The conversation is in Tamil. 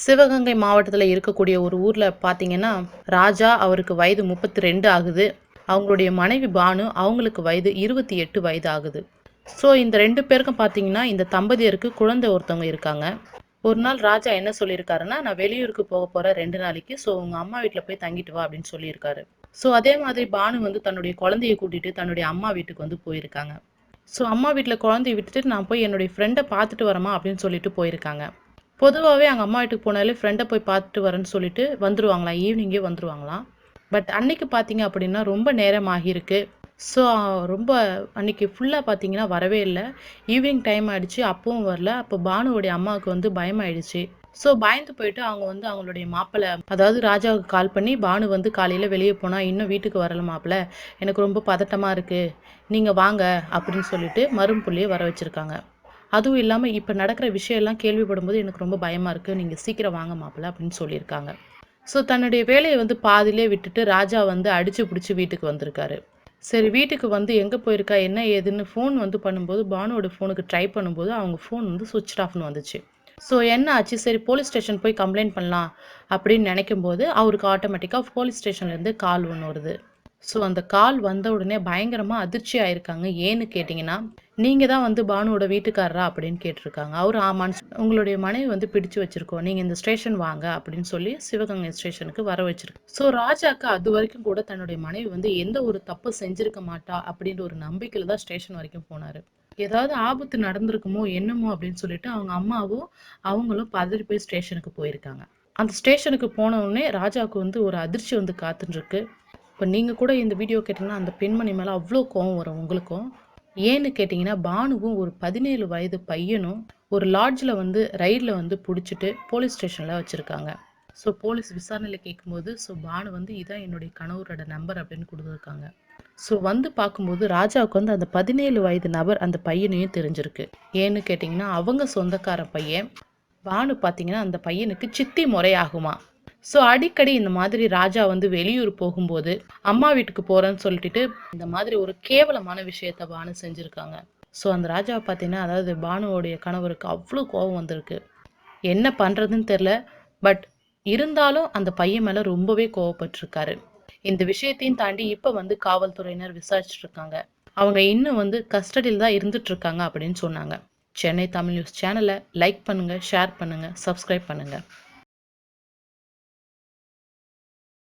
சிவகங்கை மாவட்டத்தில் இருக்கக்கூடிய ஒரு ஊரில் பார்த்தீங்கன்னா ராஜா அவருக்கு வயது முப்பத்தி ரெண்டு ஆகுது. அவங்களுடைய மனைவி பானு அவங்களுக்கு வயது இருபத்தி எட்டு வயது ஆகுது. ஸோ இந்த ரெண்டு பேருக்கும் பார்த்தீங்கன்னா இந்த தம்பதியருக்கு குழந்தை ஒருத்தவங்க இருக்காங்க. ஒரு நாள் ராஜா என்ன சொல்லியிருக்காருன்னா நான் வெளியூருக்கு போக போகிறேன் ரெண்டு நாளைக்கு ஸோ உங்கள் அம்மா வீட்டில் போய் தங்கிட்டு வா அப்படின்னு சொல்லியிருக்காரு. ஸோ அதே மாதிரி பானு வந்து தன்னுடைய குழந்தைய கூட்டிட்டு தன்னுடைய அம்மா வீட்டுக்கு வந்து போயிருக்காங்க. ஸோ அம்மா வீட்டில் குழந்தைய விட்டுட்டு நான் போய் என்னுடைய ஃப்ரெண்டை பார்த்துட்டு வரமா அப்படின்னு சொல்லிட்டு போயிருக்காங்க. பொதுவாகவே அங்கே அம்மா வீட்டுக்கு போனாலே ஃப்ரெண்டை போய் பார்த்துட்டு வரேன்னு சொல்லிட்டு வந்துருவாங்களாம். ஈவினிங்கே வந்துருவாங்களாம். பட் அன்னைக்கு பார்த்தீங்க அப்படின்னா ரொம்ப நேரம் ஆகியிருக்கு. ஸோ ரொம்ப அன்னைக்கு ஃபுல்லாக பார்த்தீங்கன்னா வரவே இல்லை. ஈவினிங் டைம் ஆகிடுச்சு அப்பவும் வரல. அப்போ பானுவோடைய அம்மாவுக்கு வந்து பயமாயிடுச்சு. ஸோ பயந்து போயிட்டு அவங்க வந்து அவங்களுடைய மாப்பிள்ளை அதாவது ராஜாவுக்கு கால் பண்ணி பானு வந்து காலையில் வெளியே போனால் இன்னும் வீட்டுக்கு வரல மாப்பிள்ளை எனக்கு ரொம்ப பதட்டமாக இருக்குது நீங்கள் வாங்க அப்படின்னு சொல்லிட்டு மரும்புள்ளியை வர வச்சுருக்காங்க. அதுவும் இல்லாமல் இப்போ நடக்கிற விஷயம்லாம் கேள்விப்படும்போது எனக்கு ரொம்ப பயமாக இருக்குது நீங்கள் சீக்கிரம் வாங்க மாப்பிள்ள அப்படின்னு சொல்லியிருக்காங்க. ஸோ தன்னுடைய வேலையை வந்து பாதியிலே விட்டுட்டு ராஜா வந்து அடித்து பிடிச்சி வீட்டுக்கு வந்திருக்காரு. சரி வீட்டுக்கு வந்து எங்கே போயிருக்கா? என்ன ஏதுன்னு ஃபோன் வந்து பண்ணும்போது பானுவோட ஃபோனுக்கு ட்ரை பண்ணும்போது அவங்க ஃபோன் வந்து சுவிட்ச் ஆஃப்னு வந்துச்சு. ஸோ என்ன ஆச்சு? சரி போலீஸ் ஸ்டேஷன் போய் கம்ப்ளைண்ட் பண்ணலாம் அப்படின்னு நினைக்கும் போது அவருக்கு ஆட்டோமேட்டிக்காக போலீஸ் ஸ்டேஷன்லேருந்து கால் ஒன்று வருது. ஸோ அந்த கால் வந்த உடனே பயங்கரமாக அதிர்ச்சி ஆயிருக்காங்க. ஏன்னு கேட்டிங்கன்னா நீங்கள் தான் வந்து பானுவோட வீட்டுக்காரரா அப்படின்னு கேட்டிருக்காங்க. அவர் ஆமான்னு உங்களுடைய மனைவி வந்து பிடிச்சு வச்சுருக்கோம். நீங்கள் இந்த ஸ்டேஷன் வாங்க அப்படின்னு சொல்லி சிவகங்கை ஸ்டேஷனுக்கு வர வச்சிருக்கு. ஸோ ராஜாக்கு அது வரைக்கும் கூட தன்னுடைய மனைவி வந்து எந்த ஒரு தப்பு செஞ்சிருக்க மாட்டா அப்படின்ற ஒரு நம்பிக்கையில் தான் ஸ்டேஷன் வரைக்கும் போனார். ஏதாவது ஆபத்து நடந்திருக்குமோ என்னமோ அப்படின்னு சொல்லிட்டு அவங்க அம்மாவும் அவங்களும் பதறி போய் ஸ்டேஷனுக்கு போயிருக்காங்க. அந்த ஸ்டேஷனுக்கு போன உடனே ராஜாவுக்கு வந்து ஒரு அதிர்ச்சி வந்து காத்துட்டு இருக்கு. இப்போ நீங்கள் கூட இந்த வீடியோ கேட்டிங்கன்னா அந்த பெண்மணி மேலே அவ்வளோ கோவம் வரும் உங்களுக்கும். ஏன்னு கேட்டிங்கன்னா பானுவும் ஒரு பதினேழு வயது பையனும் ஒரு லாட்ஜில் வந்து ரயிலில் வந்து பிடிச்சிட்டு போலீஸ் ஸ்டேஷனில் வச்சுருக்காங்க. ஸோ போலீஸ் விசாரணையில் கேட்கும்போது ஸோ பானு வந்து இதான் என்னுடைய கணவரோட நம்பர் அப்படின்னு கொடுத்துருக்காங்க. ஸோ வந்து பார்க்கும்போது ராஜாவுக்கு வந்து அந்த பதினேழு வயது நபர் அந்த பையனையும் தெரிஞ்சிருக்கு. ஏன்னு கேட்டிங்கன்னா அவங்க சொந்தக்கார பையன். பானு பார்த்தீங்கன்னா அந்த பையனுக்கு சித்தி முறையாகுமா ஸோ அடிக்கடி இந்த மாதிரி ராஜா வந்து வெளியூர் போகும்போது அம்மா வீட்டுக்கு போறேன்னு சொல்லிட்டு இந்த மாதிரி ஒரு கேவலமான விஷயத்த பானு செஞ்சுருக்காங்க. ஸோ அந்த ராஜாவை பார்த்தீங்கன்னா அதாவது பானுவோடைய கணவருக்கு அவ்வளோ கோபம் வந்திருக்கு. என்ன பண்ணுறதுன்னு தெரில பட் இருந்தாலும் அந்த பையன் மேலே ரொம்பவே கோவப்பட்டிருக்காரு. இந்த விஷயத்தையும் தாண்டி இப்போ வந்து காவல்துறையினர் விசாரிச்சுட்டு இருக்காங்க அவங்க இன்னும் வந்து கஸ்டடியில் தான் இருந்துட்டுருக்காங்க அப்படின்னு சொன்னாங்க. சென்னை தமிழ் நியூஸ் சேனலை லைக் பண்ணுங்கள் ஷேர் பண்ணுங்கள் சப்ஸ்கிரைப் பண்ணுங்கள்